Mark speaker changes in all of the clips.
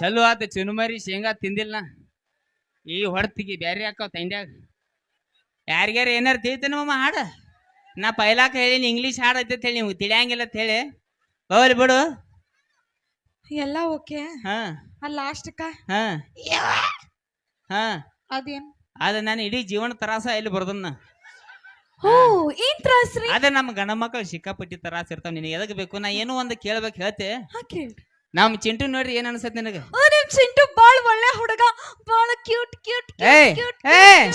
Speaker 1: ಚಲೋ ಆತ ಚುನುಮರಿ ಶೇಂಗಾ ತಿಂದಿಲ್ಲ. ಈ ಹೊಡ್ತಿಗಿ ಬ್ಯಾರೆ ಹಾಕವ ತಂಡ್ಯಾಗ ಯಾರಿಗಾರ ಏನಾರ ತಿಳಿತೇನೆ ಮಮ್ಮ ಹಾಡ. ನಾ ಪೈಲಾಕ ಹೇಳೀನಿ ಇಂಗ್ಲೀಷ್ ಹಾಡ್ ಐತೆ ಹೇಳಿ ನೀವು ತಿಳಿಯಂಗಿಲ್ಲ ಅಂತ ಹೇಳಿ. ಹೋಗ್ಲಿ ಬಿಡು.
Speaker 2: ಎಲ್ಲ ಓಕೆ.
Speaker 1: ಹಾ.
Speaker 2: ಆ ಲಾಸ್ಟ್ಕ?
Speaker 1: ಹಾ. ಹಾ.
Speaker 2: ಅದೇನ್?
Speaker 1: ಅದ ನಾನು ಇಡೀ ಜೀವನ ತರಾಸ ಇಲ್ಲಿ ಬರ್ದನ್ನ
Speaker 2: ಓ ಏನ್ ತ್ರಾಸ್ರಿ
Speaker 1: ಅದೇ ನಮ್ಮ ಗಂಡ ಮಕ್ಕಳು ಸಿಕ್ಕಾಪಟ್ಟಿ ತ್ರಾಸ ಇರ್ತಾವ ನಿನಗೆ ಎದಕ್ ಬೇಕು? ನಾ ಏನೋ ಒಂದು ಕೇಳ್ಬೇಕು ಹೇಳ್ತೆ.
Speaker 2: ಹಾ ಕೇಳ್ರಿ.
Speaker 1: ನಮ್ಮ ಚಿಂಟು ನೋಡ್ರಿ ಏನ್ ಅನ್ಸತ್ ನಿನಗೆ?
Speaker 2: ಓ ನಿಮ್ ಚಿಂಟು ಬಾಳ ಒಳ್ಳೆ ಹುಡುಗ. ಬಾಳ ಕ್ಯೂಟ್ ಕ್ಯೂಟ್
Speaker 1: ಏಯ್
Speaker 2: ಕ್ಯೂಟ್
Speaker 1: ಏಯ್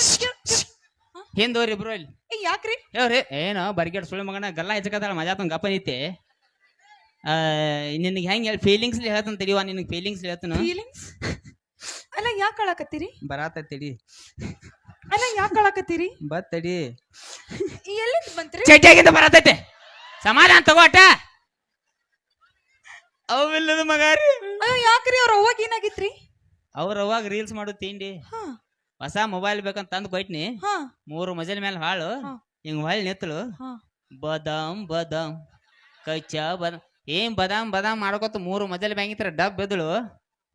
Speaker 1: ಹಿಂದೋರಿ ಇಬ್ರು ಅಲ್ಲಿ
Speaker 2: ಯಾಕ್ರಿ?
Speaker 1: ಏವ್ರಿ ಏನು ಬರ್ಗೇಟ್ ಸುಳ್ಳು ಮಗನ ಗಲ್ಲ ಹೆಚ್ಚಕತ್ತಾಳ ಮಜಾ ತಂಗ ಗಪ್ಪ ನಿತ್ತೆ ನಿನಗೆ ಹೆಂಗೆ ಹೇಳಿ ಫೀಲಿಂಗ್ಸ್ ಹೇಳ್ತಾನೆ ತಿಳಿವ ನಿನಗೆ ಫೀಲಿಂಗ್ಸ್ ಹೇಳ್ತಾನು.
Speaker 2: ಫೀಲಿಂಗ್ಸ್ ಅಲ್ಲ ಯಾಕೆ ಅಳಕತ್ತೀರಿ?
Speaker 1: ಬರಾತ ತಡಿ.
Speaker 2: ಅಲ್ಲ ಯಾಕೆ ಅಳಕತ್ತೀರಿ?
Speaker 1: ಬತ್ ತಡಿ.
Speaker 2: ಎಲ್ಲಿಂದ ಬಂತ್ರಿ?
Speaker 1: ಚಡ್ಡಿಯಾಗಿಂದ ಬರತೈತೆ. ಸಮಾಧಾನ ತಗೋಟ ಅವಿಲ್ಲದ ಮಗ ರೀ
Speaker 2: ಅಯ್ಯೋ ಯಾಕ್ರಿ ಅವ್ರ ಅವಾಗ ಏನಾಗಿತ್ರಿ?
Speaker 1: ಅವ್ರ ಅವಾಗ ರೀಲ್ಸ್ ಮಾಡು ತಿಂಡಿ
Speaker 2: ಹಾ.
Speaker 1: ಹೊಸ ಮೊಬೈಲ್ ಬೇಕಂತ ತಂದು ಕೊಟ್ನಿ.
Speaker 2: ಹಾ.
Speaker 1: ಮೂರು ಮಜಲ್ ಮೇಲೆ ಹಾಳು.
Speaker 2: ಹಾ.
Speaker 1: ಹಿಂಗ್ ಹೊಳ್ ನಿತ್ತಲು
Speaker 2: ಹಾ.
Speaker 1: ಬದಾಮ್ ಬದಾಮ್ ಕಚ್ಚ ಬದಾಮ್. ಏನ್ ಬದಾಮ್ ಬದಾಮ್ ಮಾಡ್ಕೊತ ಮೂರು ಮಜಲ್ ಬ್ಯಾಂಗಿತ್ರ ಡಬ್ ಬೆದಳು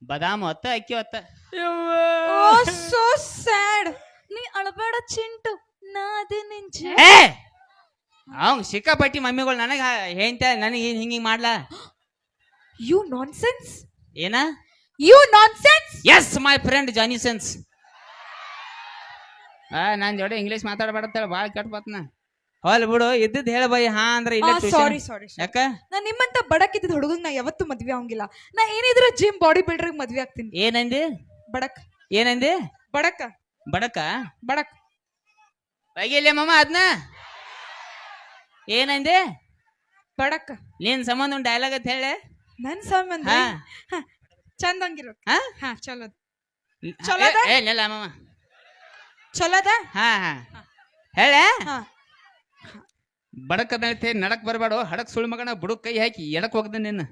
Speaker 1: ಬದಾಮ್ ಹೊತ್ತ ಅಕ್ಕಿ ಹೊತ್ತ.
Speaker 2: ಓ ಸೋ ಸ್ಯಾಡ್ ನೀ ಅಳಬೇಡ ಚಿಂಟು. ನಾದಿ ನಿಂಜ
Speaker 1: ಏ! ಅವಂಗ್ ಸಿಕ್ಕಾಪಟ್ಟಿ ಮಮ್ಮಿಗಳು ನನಗ ಹೇಳ್ತ ನನಗೆ ಹಿಂಗ್ ಹಿಂಗ್ ಮಾಡ್ಲಾ?
Speaker 2: ಯು ನಾನ್ಸೆನ್ಸ್
Speaker 1: ಏನ?
Speaker 2: You nonsense
Speaker 1: is my friend Johnny sense ಆ ನಾನ್ ಜೋಡಿ ಇಂಗ್ಲೀಷ್ ಮಾತಾಡಬೇಡತ್ತೇಳ ಬಾಳ ಕೆಟ್ಟ ಬತ್ನ ಹೋಲ್ ಬಿಡು ಇದ್ದಿದ್ ಹೇಳ ಬೈ ಹಾ ಅಂದ್ರೆ ಇಲ್ಲ
Speaker 2: ಸಾರಿ. ಸಾರಿ
Speaker 1: ಯಾಕ?
Speaker 2: ನಾ ನಿಮ್ಮಂತ ಬಡಕ್ ಇದ್ದಿದ್ ಹುಡುಗನ್ ನಾ ಯಾವತ್ತೂ ಮದ್ವೆ ಆಗಂಗಿಲ್ಲ. ನಾ ಏನಿದ್ರು ಜಿಮ್ ಬಾಡಿ ಬಿಲ್ಡರ್ ಮದ್ವೆ ಆಗ್ತೀನಿ.
Speaker 1: ಏನಂದಿ?
Speaker 2: ಬಡಕ್.
Speaker 1: ಏನಂದಿ?
Speaker 2: ಬಡಕ.
Speaker 1: ಬಡಕ?
Speaker 2: ಬಡಕ್.
Speaker 1: ಬೈಗಿಲ್ಲ ಮಮ್ಮ ಅದ್ನ? ಏನಂದಿ?
Speaker 2: ಬಡಕ್.
Speaker 1: ನೀನ್ ಸಂಬಂಧ ಒಂದು ಡೈಲಾಗ್ ಅಂತ ಹೇಳಿ.
Speaker 2: ನನ್ ಸಂಬಂಧ
Speaker 1: ಹಾ.
Speaker 2: ಚಂದಂಗಿರೋ
Speaker 1: ಹಾ?
Speaker 2: ಹಾ ಚಲೋ
Speaker 1: ಏ,
Speaker 2: ಚಲೋ ಅದ?
Speaker 1: ಏ ಇಲ್ಲ ಮಮ್ಮ
Speaker 2: ಚಲೋದ?
Speaker 1: ಹಾ ಹಾ. ಹೇಳೆ.
Speaker 2: ಹಾ.
Speaker 1: ಬಡಕ ನಡತೆ ನಡಕ್ ಬರಬೇಡ ಹಡಕ್ ಸುಳ್ಳು ಮಗನ ಬುಡಕ್ ಕೈ ಹಾಕಿ ಎಡಕ್ ಹೋಗ್ದೆ ನಿನ್ನ.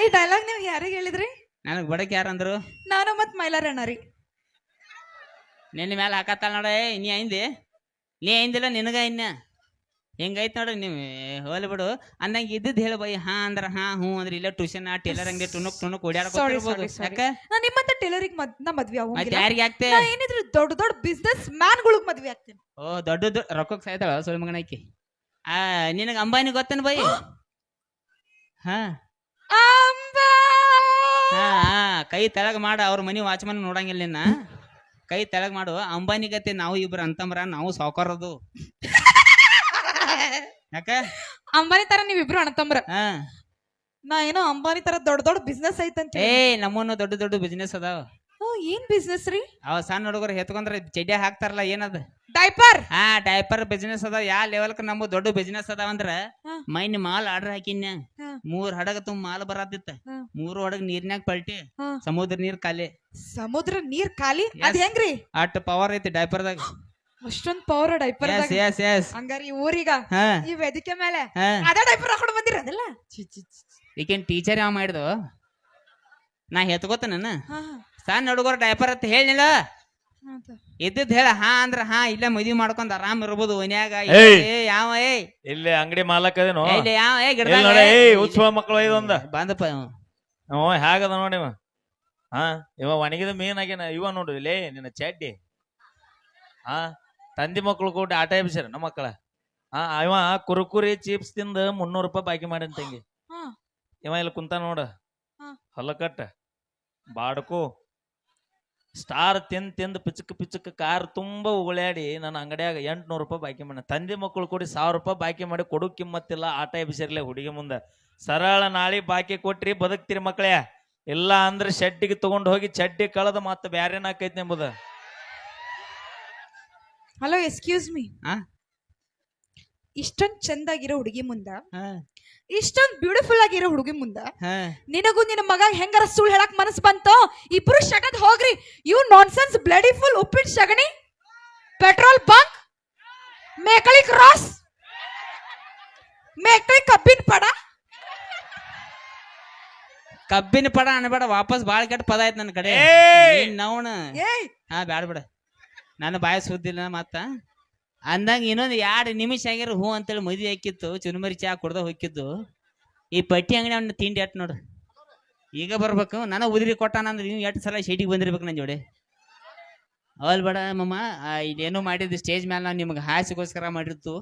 Speaker 2: ಈ ಡೈಲಾಗ್ ನೀವು ಯಾರಿಗೆ ಹೇಳಿದ್ರಿ?
Speaker 1: ನನಗ್ ಬಡಕ್ ಯಾರಂದ್ರು
Speaker 2: ನಾನು ಮತ್ ಮೈಲಾರಣ್ಣ ರೀ.
Speaker 1: ನಿನ್ನ ಮೇಲೆ ಹಾಕತ್ತಾಳ ನೋಡ ಏ, ನೀ ಐಂದಿ ನೀ ಐಂದಿಲ್ಲ ನಿನಗ ಇನ್ನ ಹೆಂಗೈತ್ ನೋಡ್ರಿ ನೀವು ಹೋಲಿ ಬಿಡು. ಅಂದಂಗೆ ಇದ್ದಿದ್ ಹೇಳು ಬೈ ಹಾ ಅಂದ್ರ ಹಾ ಹ್ಞೂ ಅಂದ್ರೆ ಇಲ್ಲ ಟ್ಯೂಷನ್ ಆ ಟೇಲರ್ ಅಂಗಡಿ ಟುನುಕ್ ಟುನುಕ್
Speaker 2: ಸಾರಿ ಸಾರಿ
Speaker 1: ಯಾಕ?
Speaker 2: ನಾ ನಿಮ್ಮಂತ ಟೈಲರಿಂಗ್ ನಾ ಮದ್ವೆ
Speaker 1: ಮತ್ತೆ ಯಾರಿಗೆ ಆಗ್ತೆ?
Speaker 2: ನಾ ಏನಿದ್ರು ದೊಡ್ಡ ದೊಡ್ಡ ಬಿಸ್ನೆಸ್ ಮ್ಯಾನ್ಗಳಿಗೆ ಮದ್ವೆ ಆಗ್ತೀನಿ.
Speaker 1: ಓ ದೊಡ್ಡದು ರೊಕ್ಕಕ್ಕೆ ಸಾಯ್ತಾಳ ಸುಳ್ಳು ಮಗನ ಆಕಿ? ಆ ನಿನಗ ಅಂಬಾನಿ ಗೊತ್ತೇನು ಬೈ? ಹಾ. ಹಾ ಹಾ ಕೈ ತೆಳಗ್ ಮಾಡ ಅವ್ರ ಮನಿ ವಾಚ್ಮನ್ ನೋಡಂಗಿಲ್ಲ ನಿನ್ನ. ಕೈ ತೆಳಗ್ ಮಾಡು ಅಂಬಾನಿ ಗತಿ ನಾವು ಇಬ್ರು ಅಂತಂಬ್ರ ನಾವು ಸಾವುಕಾರದು ಯಾಕ?
Speaker 2: ಅಂಬಾನಿ ತರ ನೀವಿಬ್ರು ಅಣ್ಣತಂಬ್ರ
Speaker 1: ಹಾ.
Speaker 2: ನಾ ಏನೋ ಅಂಬಾನಿ ತರ ದೊಡ್ಡ ದೊಡ್ಡ ಬಿಸ್ನೆಸ್ ಐತಂತ
Speaker 1: ಏ ನಮ್ಮನ್ನು ದೊಡ್ಡ ದೊಡ್ಡ ಬಿಸ್ನೆಸ್ ಅದಾವ.
Speaker 2: ಏನ್ ಬಿಸ್ನೆಸ್ ರೀ?
Speaker 1: ಅವ ಸಣ್ಣ ಹುಡುಗರು ಹೆತ್ಕೊಂಡ್ರೆ ಚಡ್ಡಿ ಹಾಕ್ತಾರಲ್ಲ ಏನದ?
Speaker 2: ಡೈಪರ್
Speaker 1: ಹಾ ಡೈಪರ್ ಬಿಸ್ನೆಸ್ ಅದಾವ. ಯಾವ ಲೆವೆಲ್ ನಮ್ಮ ದೊಡ್ಡ ಬಿಸ್ನೆಸ್ ಅದಾವ ಅಂದ್ರ
Speaker 2: ಹಾ.
Speaker 1: ಮೈನ್ ಮಾಲ್ ಆರ್ಡರ್ ಹಾಕಿನ್ಯ.
Speaker 2: ಹಾ.
Speaker 1: ಮೂರ್ ಹಡಗ ತುಂಬ ಮಾಲ್ ಬರಾತಿತ್ತ
Speaker 2: ಹಾ.
Speaker 1: ಮೂರು ಹಡಗ ನೀರ್ನ್ಯಾಗ ಪಲ್ಟಿ.
Speaker 2: ಹಾ.
Speaker 1: ಸಮುದ್ರ ನೀರ್ ಖಾಲಿ.
Speaker 2: ಸಮುದ್ರ ನೀರ್ ಖಾಲಿ? ಅದ್
Speaker 1: Yes.
Speaker 2: ಹೆಂಗ್ರಿ?
Speaker 1: ಅಟ್ ಪವರ್ ಐತಿ ಡೈಪರ್ದಾಗ
Speaker 2: ಅಷ್ಟೊಂದ್ power diaper
Speaker 1: yes yes yes
Speaker 2: ಹಂಗಾರಿ ಊರೀಗ
Speaker 1: ಹಾ.
Speaker 2: ಈ ವೇದಿಕೆ ಮೇಲೆ
Speaker 1: ಹಾ.
Speaker 2: ಅದೇ ಡೈಪರ್ ಹಾಕೊಂಡು ಬಂದಿರದಲ್ಲ
Speaker 1: ಈಗೇನ್ ಟೀಚರ್ ಯಾವ ಮಾಡಿದ್ರು ನಾ ಹೆತ್ಕೋತ ನನ್ನ.
Speaker 2: ಹಾ ಹಾ.
Speaker 1: ಸಣ್ಣ ಹುಡುಗರು ಡೈಪರ್ ಅಂತ ಹೇಳಿಲ್ಲ
Speaker 2: ಹಾ.
Speaker 1: ಇದ್ದದ್ ಹೇಳ ಹಾ ಅಂದ್ರ ಹಾ ಇಲ್ಲ ಮದ್ವಿ ಮಾಡ್ಕೊಂಡ್ ಆರಾಮ್ ಇರ್ಬೋದು ಓನ್ಯಾಗ.
Speaker 3: ಏಯ್!
Speaker 1: ಏ ಯಾವ ಏ.
Speaker 3: ಇಲ್ಲಿ ಅಂಗಡಿ ಮಾಲಕ್ ಅದೇನು?
Speaker 1: ಯಾವ ಏ
Speaker 3: ಇಲ್ಲ
Speaker 1: ಗಿಡದಾಗ
Speaker 3: ನೋಡಿ?
Speaker 1: ಏ,
Speaker 3: ಉತ್ಸವ ಮಕ್ಕಳು ಇದೊಂದ
Speaker 1: ಬಂದಪ್ಪ ಇವ.
Speaker 3: ಅವ ಹೇಗದ ನೋಡಿ ಇವ? ಹಾ ಇವ ಒಣಗಿದ ಮೀನ್ ಆಗ್ಯಾನ ಇವ ನೋಡು ಇಲ್ಲೇ ನಿನ್ನ ಚಡ್ಡಿ. ಹಾ. ತಂದಿ ಮಕ್ಕಳು ಕೂಡ ಆಟ ಎಬ್ಸ್ಯಾರ ನಮ್ಮ ಮಕ್ಕಳ? ಹಾ ಇವ ಕುರುಕುರಿ ಚಿಪ್ಸ್ ತಿಂದ ಮುನ್ನೂರು ರೂಪಾಯಿ ಬಾಕಿ ಮಾಡಿನ ತಂಗಿ.
Speaker 2: ಹಾ.
Speaker 3: ಇವ ಇಲ್ಲಿ ಕುಂತ ನೋಡ.
Speaker 2: ಹಾ.
Speaker 3: ಹೊಲಕಟ್ಟ ಬಾಡಕು ಸ್ಟಾರ್ ತಿಂದ್ ತಿಂದ್ ಪಿಚಕ್ ಪಿಚಕ್ ಕಾರ್ ತುಂಬಾ ಉಗುಳ್ಯಾಡಿ ನನ್ನ ಅಂಗಡಿಯಾಗ ಎಂಟ್ನೂರು ರೂಪಾಯಿ ಬಾಕಿ ಮಾಡ ತಂದೆ ಮಕ್ಕಳು ಕೂಡಿ ಸಾವಿರ ರೂಪಾಯಿ ಬಾಕಿ ಮಾಡಿ ಕೊಡು ಕಿಮ್ಮತ್ತಿಲ್ಲ ಆಟ ಎಬ್ಸಿರ್ಲೆ ಹುಡುಗಿ ಮುಂದೆ. ಸರಳ ನಾಳಿ ಬಾಕಿ ಕೊಟ್ರಿ ಬದುಕ್ತಿರಿ ಮಕ್ಕಳೇ ಇಲ್ಲ ಅಂದ್ರೆ ಶೆಡ್ಡಿಗೆ ತಗೊಂಡು ಹೋಗಿ ಚಡ್ಡಿ ಕಳೆದ ಮತ್ತೆ ಬ್ಯಾರೇನಾಕೈತಿ ಎಂಬುದ
Speaker 2: ಹಲೋ ಎಕ್ಸ್ಕ್ಯೂಸ್ ಮೀ? ಇಷ್ಟೊಂದ್ ಚಂದಾಗಿರೋ ಹುಡುಗಿ ಮುಂದ
Speaker 1: ಹಾ,
Speaker 2: ಇಷ್ಟೊಂದ್ ಬ್ಯೂಟಿಫುಲ್ ಆಗಿರೋ ಹುಡುಗಿ ಮುಂದ. ನಿನಗೂ ನಿನ್ನ ಮಗ ಹೆಂಗಾರ ಸುಳ್ಳು ಹೇಳಕ್ ಮನಸ್ಸು ಬಂತೋ ಇಬ್ರು ಶಗದ್ ಹೋಗ್ರಿ. ಯು ನಾನ್ಸೆನ್ಸ್ ಬ್ಲಡಿ ಫುಲ್ ಉಪ್ಪಿಟ್ ಶಗಣಿ ಪೆಟ್ರೋಲ್ ಬಂಕ್ ಮೇಕಳಿ ಕ್ರಾಸ್ ಮೇಕಳಿ ಕಬ್ಬಿನ ಪಡ.
Speaker 1: ಕಬ್ಬಿನ ಪಡ ಅನ್ಬೇಡ ವಾಪಸ್ ಬಾಳ ಕೆಟ್ಟ ಪದ ಆಯ್ತು ನನ್ನ ಕಡೆ. ನವಣ
Speaker 2: ಏ
Speaker 1: ಹಾ ಬ್ಯಾಡ ಬಿಡ. ನನ್ನ ಬಾಯ ಸುದ್ದಿಲ್ಲ ಮತ್ತ? ಅಂದಂಗ ಇನ್ನೊಂದು ಎರಡು ನಿಮಿಷ ಆಗ್ಯಾರ ಹೂ ಅಂತೇಳಿ ಮದುವೆ ಹಾಕಿತ್ತು, ಚುರುಮರಿ ಚಾ ಕುಡ್ದ ಹೋಗಿದ್ದು. ಈ ಪಟ್ಟಿ ಅಂಗಡಿ ಅವ್ನ ತಿಂಡಿ ಎಟ್ ನೋಡು. ಈಗ ಬರ್ಬೇಕು ನಾನು ಉದಿರಿ ಕೊಟ್ಟಾನ ಅಂದ್ರೆ ನೀವು ಎಷ್ಟು ಸಲ ಶೀಟಿಗೆ ಬಂದಿರ್ಬೇಕು ನನ್ನ ಜೋಡಿ. ಅವಲ್ ಬೇಡ ಮಮ್ಮ ಇದೇನೋ ಮಾಡಿದ್ದು ಸ್ಟೇಜ್ ಮೇಲೆ ನಾವು ನಿಮ್ಗೆ ಹಾಸಿಗೋಸ್ಕರ ಮಾಡಿರ್ತು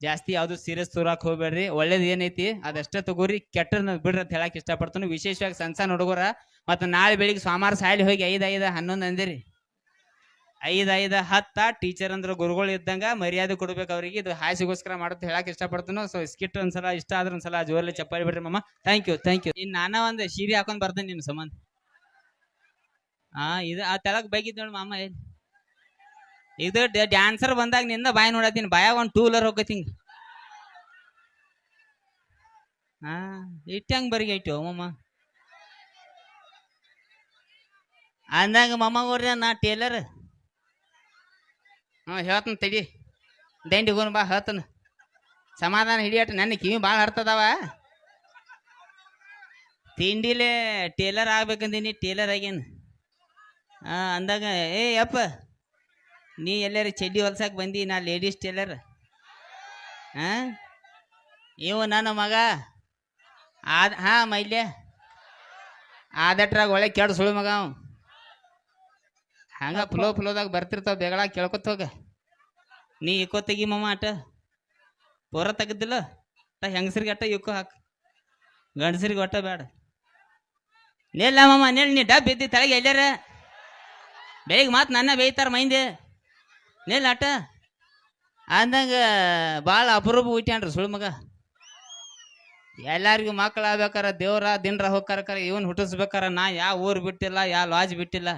Speaker 1: ಜಾಸ್ತಿ ಯಾವುದು ಸೀರಿಯಸ್ ತೋರಾಕ್ ಹೋಗ್ಬೇಡ್ರಿ, ಒಳ್ಳೇದು ಏನೈತಿ, ಅದಷ್ಟೇ ತಗೋರಿ ಕೆಟ್ಟದ್ ಬಿಡ್ರಿ ಅಂತ ಹೇಳಕ್ ಇಷ್ಟಪಡ್ತಾನೆ. ವಿಶೇಷವಾಗಿ ಸಣ್ಣ ಸಣ್ಣ ಹುಡುಗರ, ಮತ್ತು ನಾಳೆ ಬೆಳಿಗ್ಗೆ ಸೋಮವಾರ ಸಾಯಲಿ ಹೋಗಿ ಐದು ಐದು, ಹನ್ನೊಂದು ಅಂದಿರಿ. ಐದು ಐದು ಹತ್ತ ಟೀಚರ್ ಅಂದ್ರೆ ಗುರುಗಳು ಇದ್ದಂಗ ಮರ್ಯಾದೆ ಕೊಡ್ಬೇಕು ಅವ್ರಿಗೆ. ಇದು ಹಾಸಿಗೋಸ್ಕರ ಮಾಡುತ್ತೆ ಹೇಳಕ್ ಇಷ್ಟಪಡ್ತಾನೋ. ಸೊ ಸ್ಕಿಟ್ ಒಂದ್ಸಲ, ಇಷ್ಟ ಆದ್ರೆ ಒಂದ್ಸಲ ಜೋರಲ್ಲಿ ಚಪ್ಪಾಳಿ ಬಿಡ್ರಿ ಮಮ್ಮ ಥ್ಯಾಂಕ್ ಯು ಥ್ಯಾಂಕ್ ಯು ಇನ್ ನಾನ ಒಂದು ಸೀರೆ ಹಾಕೊಂಡ್ ಬರ್ತೇನೆ ನಿಮ್ಮ ಸಂಬಂಧ. ಹಾ ಇದು ಆ ತೆಳಗ್ ಬೈಗಿದ್ ನೋಡಿ ಮಾಮ. ಏನ್ ಇದು ಡ್ಯಾನ್ಸರ್ ಬಂದಾಗ ನಿಂದ ಬಾಯಿ ನೋಡತ್ತೀನಿ. ಬಾಯ ಒಂದು ಟೂ ವೀಲರ್ ಹೋಗತ್ತಿ ಹಿಂಗ ಹಾ ಇಟ್ಟು ಹೆಂಗ್ ಬರಿಗೆ ಇಟ್ಟು ಮಮ್ಮ ಅಂದಾಗ ಮಮ್ಮಗೋರ್ರಿ ನಾ ಟೇಲರ್ ಹ್ಞೂ ಹೇಳ್ತಾನೆ ತಡಿ. ದಂಡಿ ಹೋಗೋಣ ಬಾ, ಹೇಳ್ತಾನೆ. ಸಮಾಧಾನ ಹಿಡಿಯಟ್ಟು, ನನ್ನ ಕಿವಿ ಭಾಳ ಹರ್ತದವ. ತಿಂಡಿಲೇ ಟೇಲರ್ ಆಗ್ಬೇಕಂದೀನಿ, ಟೇಲರ್ ಆಗೇನು. ಹಾಂ, ಅಂದಾಗ, ಏ ಯಪ್ಪ ನೀ ಎಲ್ಲಾರು ಚಡ್ಡಿ ಹೊಲ್ಸಕ್ಕೆ ಬಂದಿ, ನಾ ಲೇಡೀಸ್ ಟೇಲರ್. ಹಾಂ, ಇವು ನನ್ನ ಮಗ. ಆದ, ಹಾಂ, ಮೈಲ್ಯ. ಆದಟ್ರಾಗ ಒಳ್ಳೆ ಕೆಡ ಸುಳು ಮಗ ಅವ ಹಂಗ ಫ್ಲೋ ಫ್ಲೋದಾಗ ಬರ್ತಿರ್ತಾವ ಬೇಗಳ ಕೇಳ್ಕೊತ ಹೋಗ. ನೀ ಇಕೋ ತೆಗಿ ಮಮ್ಮ ಆಟ. ಪೂರ ತೆಗದಿಲ್ಲ. ತ ಹೆಂಗಸ್ರಿಗೆ ಅಟ್ಟ ಇಕ್ಕೋ ಹಾಕ. ಗಂಡಸ್ರಿಗೆ ಒಟ್ಟ ಬೇಡ ನಿಲ್ಲ ಮಮ್ಮ ನಿಲ್ ನೀ ಡಬ್ ಬಿದ್ದಿ ತಳಗೆ ಎಲ್ಲಾರ ಬೆಳಿಗ್ಗೆ ಮಾತು ನನ್ನ ಬೇಯ್ತಾರ ಮೈಂದೆ. ನಿಲ್ಲ ಆಟ. ಅಂದಂಗ ಭಾಳ ಅಪರೂಪ ಹುಟ್ಟ್ಯಾನ್ರಿ ಸುಳ್ಳು ಮಗ. ಎಲ್ಲಾರಿಗೂ ಮಕ್ಳು ಆಗ್ಬೇಕಾರ ದೇವ್ರ ದಿನರ ಹೋಗ್ಕಾರ ಇವನ್ ಹುಟ್ಟಿಸ್ಬೇಕಾರ ನಾ ಯಾವ ಊರು ಬಿಟ್ಟಿಲ್ಲ ಯಾವ ಲಾಜ್ ಬಿಟ್ಟಿಲ್ಲ.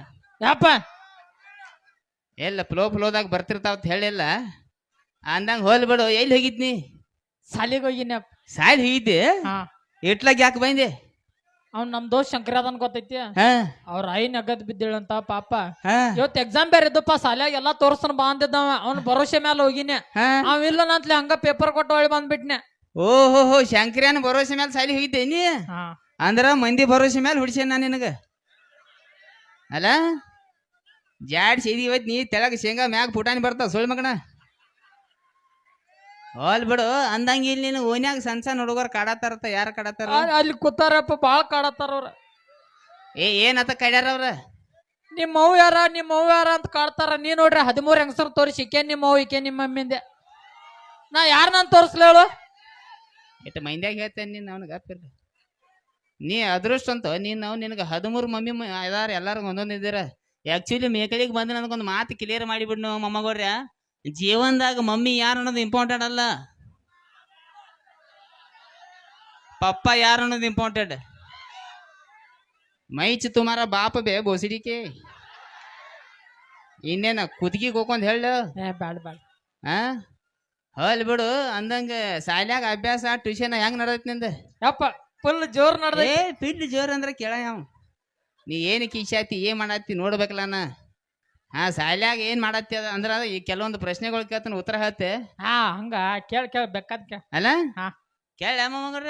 Speaker 4: ಯಪ್ಪ.
Speaker 1: ಎಲ್ಲ ಫ್ಲೋ ಫ್ಲೋದಾಗ ಬರ್ತಿರ್ತಾವ ಅಂತ ಹೇಳಿಲ್ಲ ಅಂದಂಗ ಹೋಲ್ ಬಿಡು ಎಲ್ಲಿ ಹೋಗಿದ್ನಿ?
Speaker 4: ಸಾಲಿಗೆ ಹೋಗಿನ
Speaker 1: ಸಾಲಿ ಹೋಗಿದ್ದೆ?
Speaker 4: ಹಾ.
Speaker 1: ಇಟ್ಲಾಗ ಯಾಕೆ ಬಂದೆ?
Speaker 4: ಅವ್ನ್ ನಮ್ ದೋಸ್ತ್ ಶಂಕರದನ್ ಗೊತ್ತೈತಿ?
Speaker 1: ಹಾ.
Speaker 4: ಅವ್ರ ಐ ನಗದ್ ಬಿದ್ದೇಳಂತ ಪಾಪ.
Speaker 1: ಹಾ.
Speaker 4: ಇವತ್ ಎಕ್ಸಾಮ್ ಬೇರೆ ಇದ್ದಪ್ಪ ಸಾಲ್ಯಾಗ ಎಲ್ಲಾ ತೋರ್ಸನ್ ಬಾ ಅಂದಿದ್ದವ. ಅವ್ನ ಭರೋಸೆ ಮ್ಯಾಲ ಹೋಗಿನಿ.
Speaker 1: ಹಾ.
Speaker 4: ಅವ್ ಇಲ್ಲ ನಂತ್ಲೆ ಹಂಗ ಪೇಪರ್ ಕೊಟ್ಟು ಹೊಳಿ ಬಂದ್ಬಿಟ್ನೆ.
Speaker 1: ಓಹೋ ಹೋ ಶಂಕರ್ಯಾನ ಭರೋಸೆ ಮೇಲೆ ಸಾಲಿ ಹೋಗಿದ್ದೆ ನೀ
Speaker 4: ಹಾ.
Speaker 1: ಅಂದ್ರ ಮಂದಿ ಭರೋಸೆ ಮೇಲೆ ಹುಡ್ಸೇನ ನಿನಗ. ಅಲ್ಲ ಜಾಡ್ ಸೀದಿ ಇವತ್ತು ನೀ ತೆಳಗ ಶೇಂಗಾ ಮ್ಯಾಗ ಪುಟಾಣಿ ಬರ್ತಾವ ಸುಳ್ ಮಗಣ ಹೋಲ್ ಬಿಡು ಅಂದಂಗ ಇಲ್ಲಿ ನೀನು ಓನ್ಯಾಗ ಸಣ್ಣ ಸಣ್ಣ ಹುಡುಗರು ಕಾಡತ್ತಾರತ್ತ ಯಾರ ಕಾಡತ್ತಾರ
Speaker 4: ಅಲ್ಲಿ ಕೂತಾರಪ್ಪ ಬಾಳ್ ಕಾಡತ್ತಾರ ಅವ್ರ.
Speaker 1: ಏ ಏನತ್ತ ಕಡ್ಯಾರ ಅವ್ರ?
Speaker 4: ನಿಮ್ಮ ಅವ್ವ ಯಾರ ನಿಮ್ಮ ಅವ್ ಯಾರ ಅಂತ ಕಾಡ್ತಾರ. ನೀ ನೋಡ್ರಿ ಹದಿಮೂರ್ ಹೆಂಗಸರ್ ತೋರಿಸಿ ಇಕೆ ನಿಮ್ಮ ಅವ್ವ ಇಕೆ ನಿಮ್ಮ ಮಮ್ಮಿಂದೆ. ನಾ ಯಾರನ್ನ ತೋರಿಸ್ಲ ಹೇಳು?
Speaker 1: ಇಟ್ಟು ಮೈಂದ್ಯಾಗ ಹೇಳ್ತೇನೆ ನೀನು ಅವ್ನಿಗೆ ಅಪ್ಪಿರ್ಲಿ ನೀ ಅದೃಷ್ಟ ಅಂತ ನೀನು ನಾವು ನಿನಗೆ ಹದಿಮೂರು ಮಮ್ಮಿ ಮ- ಅದಾರ ಎಲ್ಲಾರು ಒಂದೊಂದು ಇದ್ದೀರ. ಆ್ಯಕ್ಚುಲಿ ಮೇಕಲಿಗೆ ಬಂದು ನನಗೊಂದು ಮಾತು ಕ್ಲಿಯರ್ ಮಾಡಿಬಿಡ್ನು ಮೊಮ್ಮಗೌರ್ಯ ಜೀವನದಾಗ ಮಮ್ಮಿ ಯಾರು ಅನ್ನೋದು ಇಂಪಾರ್ಟೆಂಟ್ ಅಲ್ಲ. ಪಪ್ಪ ಯಾರು ಅನ್ನೋದು ಇಂಪಾರ್ಟೆಂಟ್ ಮೈಚ್ ತುಮಾರ ಬಾಪ ಬೇ ಬೋಸಿಡಿಕೆ. ಇನ್ನೇನ ಕುದ್ಗಿಗೆ ಹೋಗ್ಕೊಂಡ್ ಹೇಳು. ಆ? ಹೋಲ್ ಬಿಡು ಅಂದಂಗ ಶಾಲ್ಯಾಗ ಅಭ್ಯಾಸ ಟ್ಯೂಷನ್ ಹೆಂಗ್ ನಡದೈತಿ ನಿಂದ?
Speaker 4: ಯಪ್ಪ ಫುಲ್ ಜೋರ್ ನಡ್ದ
Speaker 1: ಪಿಡ್ ಜೋರ್ ಅಂದ್ರ ಕೇಳ ಯಾವ? ನೀ ಏನು ಕಿಶಾತಿ ಏನು ಮಾಡತ್ತಿ ನೋಡ್ಬೇಕಲ್ಲ ನಾ. ಹಾ ಶಾಲ್ಯಾಗ ಏನ್ ಮಾಡತ್ತೆ ಅದ ಅಂದ್ರ ಈ ಕೆಲವೊಂದು ಪ್ರಶ್ನೆಗಳು ಕೇಳ್ತಾನ ಉತ್ತರ ಹೇಳ್ತೆ.
Speaker 4: ಹಾ ಹಂಗ ಕೇಳ ಕೇಳ ಬೇಕಾದ್ ಕೇಳ್.
Speaker 1: ಅಲ್ಲ?
Speaker 4: ಹಾ.
Speaker 1: ಕೇಳ ಮಗರ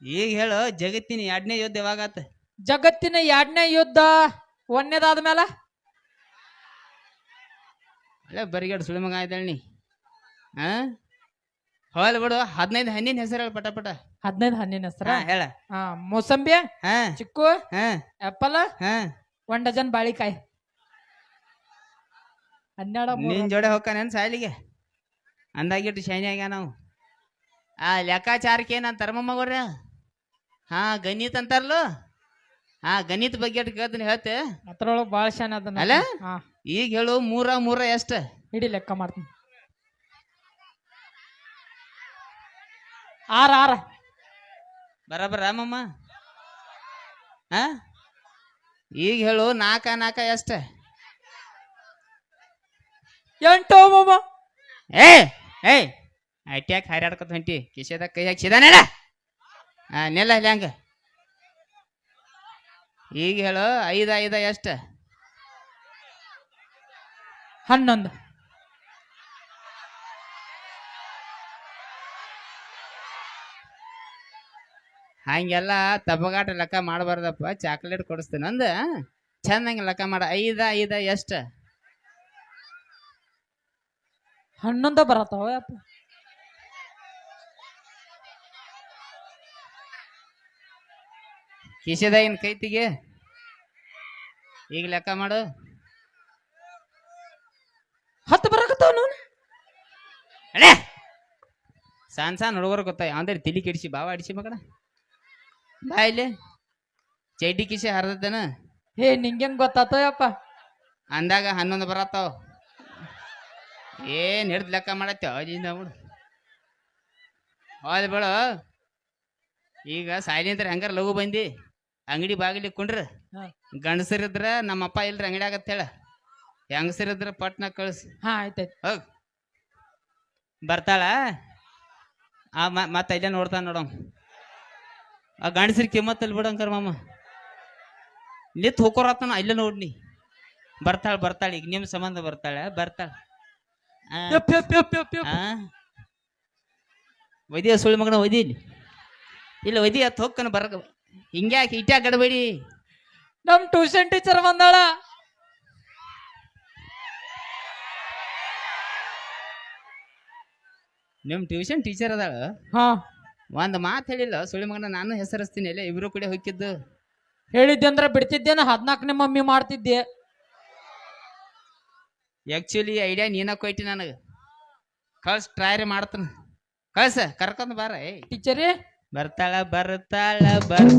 Speaker 1: ಈಗ ಹೇಳು ಜಗತ್ತಿನ ಎರಡನೇ ಯುದ್ಧ ಯಾವಾಗಾತ
Speaker 4: ಜಗತ್ತಿನ ಎರಡನೇ ಯುದ್ಧ ಒಂದನೇದಾದ್ಮೇಲೆ
Speaker 1: ಅಲ್ಲ ಬರಿಗಡ್ ಸುಳಿ ಮಗ ನೀ. ಹಾ ಹೋಲ್ ಬಿಡು. ಹದಿನೈದು ಹಣ್ಣಿನ ಹೆಸರು ಹೇಳ ಪಟ ಪಟ.
Speaker 4: ಹದಿನೈದು ಹಣ್ಣಿನ ಹೆಸರ?
Speaker 1: ಹಾ ಹೇಳ.
Speaker 4: ಹಾ ಮೋಸಂಬಿ
Speaker 1: ಹಾ.
Speaker 4: ಚಿಕ್ಕು
Speaker 1: ಹಾ.
Speaker 4: ಆಪಲ್
Speaker 1: ಹಾ.
Speaker 4: ಒಂದ್ ಡಜನ್ ಬಾಳಿಕಾಯಿ. ಹನ್ನೆರಡು
Speaker 1: ನಿನ್ ಜೋಡೆ ಹೋಗ್ಕಾನೇನ್ ಸಾಲಿಗೆ ಅಂದಾಗಿಟ್ಟು ಶೈನಿ ಆಗ್ಯ ನಾವು. ಆ ಲೆಕ್ಕಾಚಾರಕ್ಕೆ ನಾನು ಮೊಮ್ಮಗೋರ್ಯ ಹಾ ಗಣಿತ ಅಂತಾರಲ್ಲ? ಹಾ ಗಣಿತ ಬಗ್ಗೆ ಕೇಳ್ತೀನಿ ಹೇಳ್ತೆ.
Speaker 4: ಅದ್ರೊಳಗೆ ಭಾಳ ಶಾನ ಅದನ್ನ
Speaker 1: ಅಲ್ಲ?
Speaker 4: ಹಾ.
Speaker 1: ಈಗ ಹೇಳು ಮೂರ ಮೂರ ಎಷ್ಟು?
Speaker 4: ಇಡಿ ಲೆಕ್ಕ ಮಾಡ್ತೀನಿ. ಆರ ಆರ.
Speaker 1: ಬರಬರ ಮಮ್ಮ ಹಾ ಈಗ ಹೇಳು ನಾಕ ನಾಕ ಎಷ್ಟ?
Speaker 4: ಎಂಟು ಮಾಮ.
Speaker 1: ಏ ಏ ಅಟ್ಯಾಕ್ ಹಾರಾಡ್ಕೊತ ಹೊಂಟಿ. ಕಿಶೆದಾಗ ಕೈ ಹಾಕಿ ನೆಲ? ಹಾ ನೆಲ ಇಲ್ಲ ಹಂಗ. ಈಗ ಹೇಳು ಐದ ಐದ ಎಷ್ಟ?
Speaker 4: ಹನ್ನೊಂದು.
Speaker 1: ಹಂಗೆಲ್ಲ ತಬಗಾಟ ಲೆಕ್ಕ ಮಾಡಬಾರ್ದಪ್ಪ. ಚಾಕ್ಲೇಟ್ ಕೊಡಿಸ್ತೀನಿ. ಅಂದ ಚಂದಂಗೆ ಲೆಕ್ಕ ಮಾಡ. ಐದ ಐದ ಎಷ್ಟ?
Speaker 4: ಹನ್ನೊಂದ ಬರತ್ತವ ಯಪ್ಪ.
Speaker 1: ಏನು ಕೈತಿಗೆ? ಈಗ ಲೆಕ್ಕ ಮಾಡು.
Speaker 4: ಹತ್ತು ಬರಕತ್ತಾವ ನೋಡು
Speaker 1: ಅಡೇ ಸಣ್ಣ ಸಣ್ಣ ಹುಡುಗರು ಗೊತ್ತಾಯ. ಅಂದ್ರೆ ತಿಳಿ ಕೆಡಿಸಿ ಬಾವ ಅಡಿಸಿ ಮಗಳ ಬಾ ಇಲ್ಲಿ ಚೈಟಿ ಕಿಶೆ ಹರಿದನ
Speaker 4: ಹೇ ನಿಂಗೇನ್ ಗೊತ್ತಾತೋ ಯಪ್ಪ?
Speaker 1: ಅಂದಾಗ ಹನ್ನೊಂದು ಬರತ್ತಾವ ಏನ್ ಹಿಡ್ದು ಲೆಕ್ಕ ಮಾಡತ್ತೆ ಅಜಿಂದ ಬಿಡು ಹೋದ್ ಬಿಡು. ಈಗ ಸಾಯ್ಲಿಂತ್ರ ಹೆಂಗಾರ ಲಘು ಬಂದಿ? ಅಂಗಡಿ ಬಾಗಿಲಿ ಕುಂಡ್ರ. ಗಂಡಸರಿದ್ರ ನಮ್ಮಪ್ಪ ಇಲ್ರಿ ಅಂಗಡಿ ಆಗತ್ತೇಳ ಹೆಂಗಸರಿದ್ರ ಪಟ್ನ ಕಳ್ಸಿ.
Speaker 4: ಹಾ ಆಯ್ತಾಯ್ತು.
Speaker 1: ಹೋಗ್. ಬರ್ತಾಳ? ಆ ಮತ್ತ ಇಲ್ಲೇ ನೋಡ್ತಾನ ನೋಡ ಆ ಗಾಣಿಸ್ರಿ ಕಿಮ್ಮತ್ತಲ್ಲಿ ಬಿಡಂಕರ್ ಮಾಮ. ನಿತ್ ಹೊಕೋರತನ ಇಲ್ಲೇ ನೋಡ್ನಿ ಬರ್ತಾಳ ಬರ್ತಾಳ ಈಗ ನಿಮ್ ಸಂಬಂಧ ಬರ್ತಾಳ ಬರ್ತಾಳ? ಒದಿಯ ಸುಳ್ಳು ಮಗನ ಒದಿ ಇಲ್ಲ. ಒದಿ ಅತ್ ಹೋಗ್ಕನ ಬರ ಹಿಂಗ್ಯಾಕೆ ಇಟ್ಯಾಕ ಗಡಬೇಡಿ.
Speaker 4: ನಮ್ ಟ್ಯೂಷನ್ ಟೀಚರ್ ಬಂದಾಳ.
Speaker 1: ನಿಮ್ ಟ್ಯೂಷನ್ ಟೀಚರ್ ಅದಾಳ?
Speaker 4: ಹಾ.
Speaker 1: ಒಂದ್ ಮಾತು ಹೇಳಿಲ್ಲ ಸುಳಿ ಮಗನ ನಾನು ಹೆಸರಿಸ್ತೀನಿ ಇಲ್ಲ ಇಬ್ರು ಕೂಡ ಹೋಗಿದ್ದು
Speaker 4: ಹೇಳಿದ್ದೆ ಅಂದ್ರೆ ಬಿಡ್ತಿದ್ದೇನ ಹದಿನಾಲ್ಕನೇ ಮಮ್ಮಿ ಮಾಡ್ತಿದ್ದೆ.
Speaker 1: ಆಕ್ಚುಲಿ ಐಡಿಯಾ ನೀನ ಕೊಯ್ತಿ ನನಗೆ. ಕಳ್ಸ್ ಟ್ರೈ ಮಾಡ್ತಾನ. ಕಳ್ಸ ಕರ್ಕೊಂಡು ಬಾರ ಟೀಚರ್
Speaker 4: ಟೀಚರೇ
Speaker 1: ಬರ್ತಾಳ ಬರ್ತಾಳ ಬರ್.